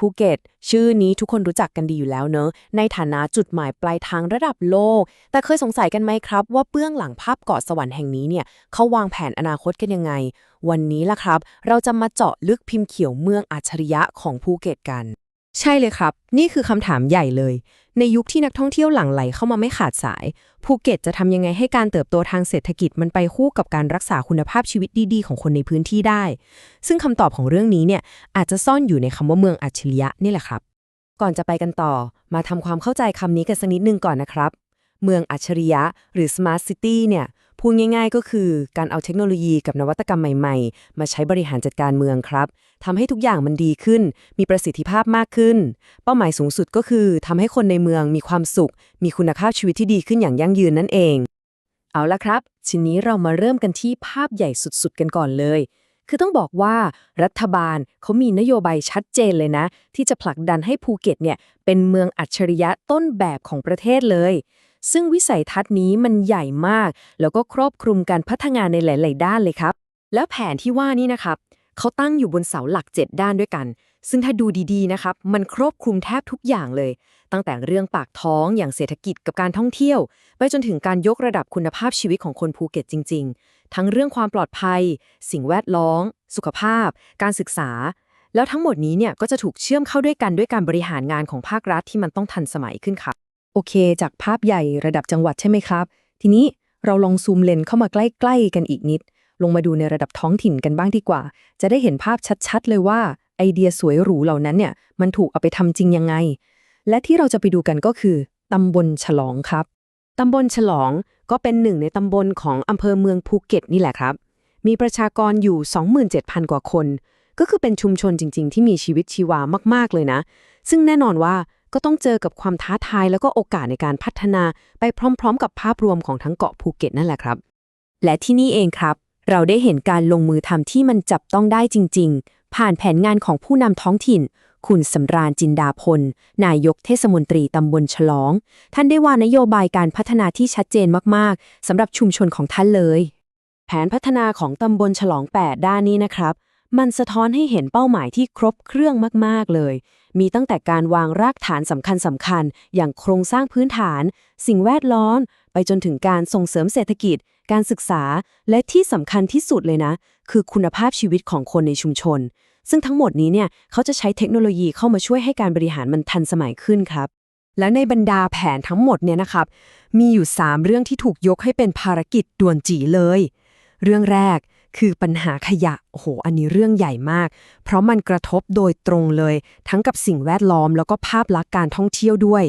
ภูเก็ต ชื่อนี้ทุกคนรู้จักกันดีอยู่แล้วเนอะ ในฐานะจุดหมายปลายทางระดับโลก แต่เคยสงสัยกันไหมครับ ว่าเบื้องหลังภาพเกาะสวรรค์แห่งนี้เนี่ยเขาวางแผนอนาคตกันยังไง วันนี้ล่ะครับ เราจะมาเจาะลึกพิมพ์เขียวเมืองอัจฉริยะของภูเก็ตกัน ใช่เลยครับ นี่คือคำถามใหญ่เลย ในยุคที่นักท่องเที่ยวหลั่งไหลเข้ามาไม่ขาดสาย ภูเก็ตจะทำยังไงให้การเติบโตทางเศรษฐกิจมันไปคู่กับการรักษาคุณภาพชีวิตดีๆ ของคนในพื้นที่ได้ ซึ่งคำตอบของเรื่องนี้เนี่ยอาจจะซ่อนอยู่ในคำว่าเมืองอัจฉริยะนี่แหละครับ ก่อนจะไปกันต่อ มาทำความเข้าใจคำนี้กันสักนิดนึงก่อนนะครับ เมืองอัจฉริยะ หรือ smart city เนี่ย พูดง่าย ๆ ก็คือการเอาเทคโนโลยีกับนวัตกรรมใหม่ๆ มาใช้บริหารจัดการเมืองครับทำให้ทุกอย่างมันดีขึ้น มีประสิทธิภาพมากขึ้น เป้าหมายสูงสุดก็คือทำให้คนในเมืองมีความสุข มีคุณภาพชีวิตที่ดีขึ้นอย่างยั่งยืนนั่นเอง เอาละครับ ทีนี้เรามาเริ่มกันที่ภาพใหญ่สุดๆ กันก่อนเลย คือต้องบอกว่ารัฐบาลเขามีนโยบายชัดเจนเลยนะ ที่จะผลักดันให้ภูเก็ตเนี่ยเป็นเมืองอัจฉริยะต้นแบบของประเทศเลย ซึ่งวิสัยทัศน์นี้มันใหญ่มาก แล้วก็ครอบคลุมการพัฒนาในหลาย ๆ ด้านเลยครับ แล้วแผนที่ว่านี่นะครับเขาตั้งอยู่บนเสาหลัก 7 ด้านด้วยกัน ซึ่งถ้าดูดีๆนะครับมันครอบคลุมแทบทุกอย่างเลย ตั้งแต่เรื่องปากท้องอย่างเศรษฐกิจกับการท่องเที่ยว ไปจนถึงการยกระดับคุณภาพชีวิตของคนภูเก็ตจริง ๆ ทั้งเรื่องความปลอดภัย สิ่งแวดล้อมสุขภาพ การศึกษาแล้วทั้งหมดนี้เนี่ยก็จะถูกเชื่อมเข้าด้วยกันด้วยการบริหารงานของภาครัฐที่มันต้องทันสมัยขึ้นค่ะ โอเค จากภาพใหญ่ระดับจังหวัดใช่ไหมครับ ทีนี้เราลองซูมเลนเข้ามาใกล้ๆกันอีกนิด ลงมาดูในระดับท้องถิ่นกันบ้างดีกว่า จะได้เห็นภาพชัดๆ เลยว่าไอเดียสวยหรูเหล่านั้นเนี่ยมันถูกเอาไปทำจริงยังไง และที่เราจะไปดูกันก็คือตำบลฉลองครับตำบลฉลองก็เป็นหนึ่งในตำบลของอำเภอเมืองภูเก็ตนี่แหละครับ มีประชากรอยู่ 27,000 กว่าคน ก็คือเป็นชุมชนจริง ๆ ที่มีชีวิตชีวามาก ๆ เลยนะ ซึ่งแน่นอนว่า ก็ต้องเจอกับความท้าทายแล้วก็โอกาสในการพัฒนาไปพร้อม ๆ กับภาพรวมของทั้งเกาะภูเก็ตนั่นแหละครับ และที่นี่เองครับ เราได้เห็นการลงมือทำที่มันจับต้องได้จริง ๆ ผ่านแผนงานของผู้นำท้องถิ่น คุณสำราญจินดาพล นายกเทศมนตรีตำบลฉลอง ท่านได้วางนโยบายการพัฒนาที่ชัดเจนมากๆสำหรับชุมชนของท่านเลย แผนพัฒนาของตำบลฉลอง 8 ด้านนี้นะครับ มันสะท้อนให้เห็นเป้าหมายที่ครบเครื่องมากๆเลย มีตั้งแต่การวางรากฐานสำคัญสำคัญ อย่างโครงสร้างพื้นฐาน สิ่งแวดล้อม ไปจนถึงการส่งเสริมเศรษฐกิจ การศึกษา และที่สำคัญที่สุดเลยนะ คือคุณภาพชีวิตของคนในชุมชน ซึ่งทั้งหมดนี้เนี่ยเขาจะใช้เทคโนโลยีเข้ามาช่วยให้การบริหารมันทันสมัยขึ้นครับและในบรรดาแผนทั้งหมดเนี่ยนะครับ มีอยู่ 3 เรื่องที่ถูกยกให้เป็นภารกิจด่วนจีเลย เรื่องแรก คือปัญหาขยะโอ้โห อันนี้เรื่องใหญ่มาก เพราะมันกระทบโดยตรงเลย ทั้งกับสิ่งแวดล้อมแล้วก็ภาพลักษณ์การท่องเที่ยวด้วย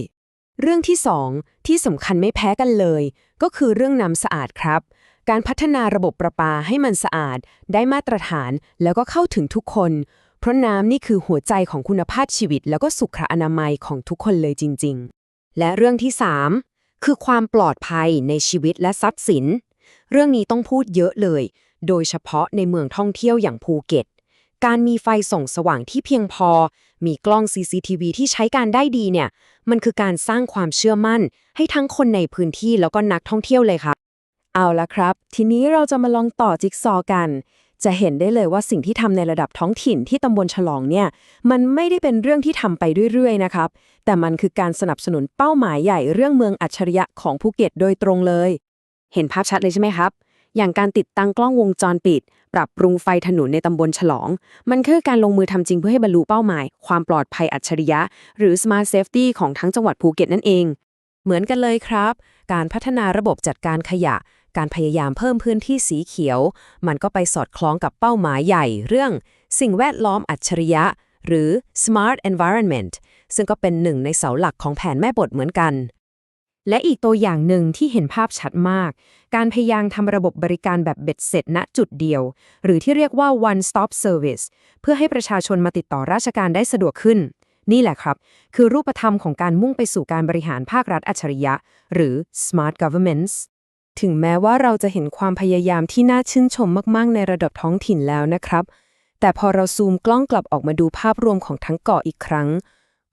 เรื่องที่ 2 ที่สำคัญไม่แพ้กันเลย ก็คือเรื่องน้ำสะอาดครับ การพัฒนาระบบประปาให้มันสะอาด ได้มาตรฐานแล้วก็เข้าถึงทุกคน เพราะน้ำนี่คือหัวใจของคุณภาพชีวิต แล้วก็สุขอนามัยของทุกคนเลยจริง ๆ และเรื่องที่ 3 คือความปลอดภัยในชีวิตและทรัพย์สิน เรื่องนี้ต้องพูดเยอะเลย โดยเฉพาะในเมืองท่องเที่ยวอย่างภูเก็ต การมีไฟส่องสว่างที่เพียงพอ มีกล้อง CCTV ที่ใช้การได้ดีเนี่ย มันคือการสร้างความเชื่อมั่น ให้ทั้งคนในพื้นที่แล้วก็นักท่องเที่ยวเลยครับเอาละครับ ทีนี้เราจะมาลองต่อจิ๊กซอว์กัน จะเห็นได้เลยว่าสิ่งที่ทำในระดับท้องถิ่นที่ตำบลฉลองเนี่ย มันไม่ได้เป็นเรื่องที่ทำไปเรื่อยๆนะครับ แต่มันคือการสนับสนุนเป้าหมายใหญ่เรื่องเมืองอัจฉริยะของภูเก็ตโดยตรงเลย เห็นภาพชัดเลยใช่ไหมครับ อย่างการติดตั้งกล้องวงจรปิด ปรับปรุงไฟถนนในตำบลฉลอง มันคือการลงมือทำจริงเพื่อให้บรรลุเป้าหมาย ความปลอดภัยอัจฉริยะ หรือ Smart Safety ของทั้งจังหวัดภูเก็ตนั่นเอง เหมือนกันเลยครับ การพัฒนาระบบจัดการขยะ การพยายามเพิ่มพื้นที่สีเขียว มันก็ไปสอดคล้องกับเป้าหมายใหญ่เรื่อง สิ่งแวดล้อมอัจฉริยะ หรือ Smart Environment ซึ่งก็เป็นหนึ่งในเสาหลักของแผนแม่บทเหมือนกัน และอีกตัวอย่างหนึ่งที่เห็นภาพชัดมาก การพยายามทำระบบบริการแบบเบ็ดเสร็จณจุดเดียว หรือที่เรียกว่า one stop service เพื่อให้ประชาชนมาติดต่อราชการได้สะดวกขึ้น นี่แหละครับ คือรูปธรรมของการมุ่งไปสู่การบริหารภาครัฐอัจฉริยะ หรือ smart governments ถึงแม้ว่าเราจะเห็นความพยายามที่น่าชื่นชมมาก ๆ ในระดับท้องถิ่นแล้วนะครับ แต่พอเราซูมกล้องกลับออกมาดูภาพรวมของทั้งเกาะอีกครั้ง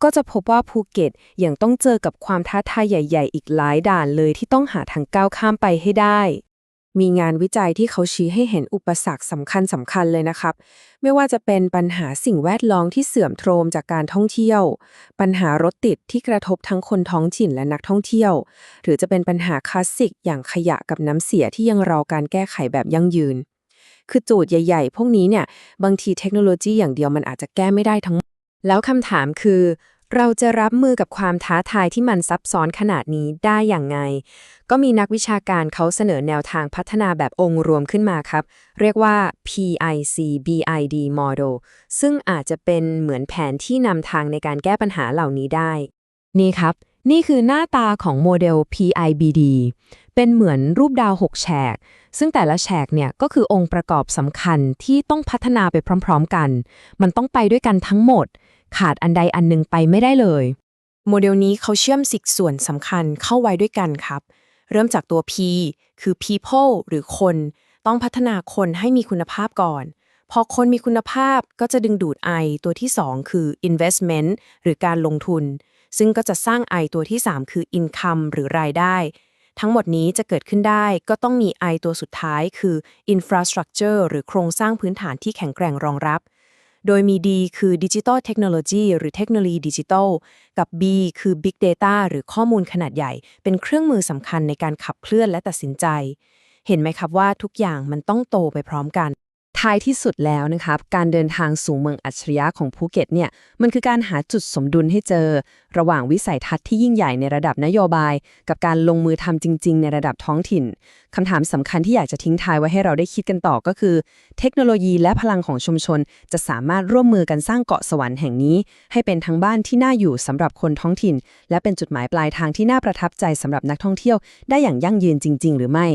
ก็จะพบว่าภูเก็ตยังต้องเจอกับความท้าทายใหญ่ ๆ อีกหลายด่านเลยที่ต้องหาทางก้าวข้ามไปให้ได้ มีงานวิจัยที่เขาชี้ให้เห็นอุปสรรคสำคัญสำคัญเลยนะครับ ไม่ว่าจะเป็นปัญหาสิ่งแวดล้อมที่เสื่อมโทรมจากการท่องเที่ยว ปัญหารถติดที่กระทบทั้งคนท้องถิ่นและนักท่องเที่ยว หรือจะเป็นปัญหาคลาสสิก อย่างขยะกับน้ำเสียที่ยังรอการแก้ไขแบบยั่งยืน คือโจทย์ใหญ่ ๆ พวกนี้เนี่ย บางทีเทคโนโลยีอย่างเดียวมันอาจจะแก้ไม่ได้ทั้ง แล้วคำถามคือ เราจะรับมือกับความท้าทายที่มันซับซ้อนขนาดนี้ได้อย่างไง ก็มีนักวิชาการเขาเสนอแนวทางพัฒนาแบบองค์รวมขึ้นมาครับ เรียกว่า PIC BID Model ซึ่งอาจจะเป็นเหมือนแผนที่นำทางในการแก้ปัญหาเหล่านี้ได้ นี่ครับ นี่คือหน้าตาของโมเดล PIBD เป็นเหมือนรูปดาว 6 แฉก ซึ่งแต่ละแฉกเนี่ยก็คือองค์ประกอบสำคัญที่ต้องพัฒนาไปพร้อม ๆ กัน มันต้องไปด้วยกันทั้งหมด ขาดอันใดอันหนึ่งไปไม่ได้เลย โมเดลนี้เขาเชื่อมสิกส่วนสำคัญเข้าไว้ด้วยกันครับ เริ่มจากตัว P คือ people หรือคน ต้องพัฒนาคนให้มีคุณภาพก่อน พอคนมีคุณภาพก็จะดึงดูด I ตัวที่ 2 คือ investment หรือการลงทุน ซึ่งก็จะสร้าง I ตัวที่ 3 คือ income หรือรายได้ ทั้งหมดนี้จะเกิดขึ้นได้ก็ต้องมี I ตัวสุดท้ายคือ infrastructure หรือโครงสร้างพื้นฐานที่แข็งแกร่งรองรับ โดยมี D คือ Digital Technology หรือเทคโนโลยีดิจิทัล กับ B คือ Big Data หรือข้อมูลขนาดใหญ่ เป็นเครื่องมือสำคัญในการขับเคลื่อนและตัดสินใจ เห็นไหมครับว่าทุกอย่างมันต้องโตไปพร้อมกัน ท้ายที่สุดแล้วนะครับการเดินทางสู่เมืองอัจฉริยะของภูเก็ตเนี่ยมันคือการหาจุดสมดุลให้เจอ ระหว่างวิสัยทัศน์ที่ยิ่งใหญ่ในระดับนโยบาย กับการลงมือทำจริง ๆ ในระดับท้องถิ่นคำถามสำคัญที่อยากจะทิ้งท้ายไว้ให้เราได้คิดกันต่อก็คือ เทคโนโลยีและพลังของชุมชน จะสามารถร่วมมือกันสร้างเกาะสวรรค์แห่งนี้ ให้เป็นทั้งบ้านที่น่าอยู่สำหรับคนท้องถิ่น และเป็นจุดหมายปลายทางที่น่าประทับใจสำหรับนักท่องเที่ยว ได้อย่างยั่งยืนจริง ๆ หรือไม่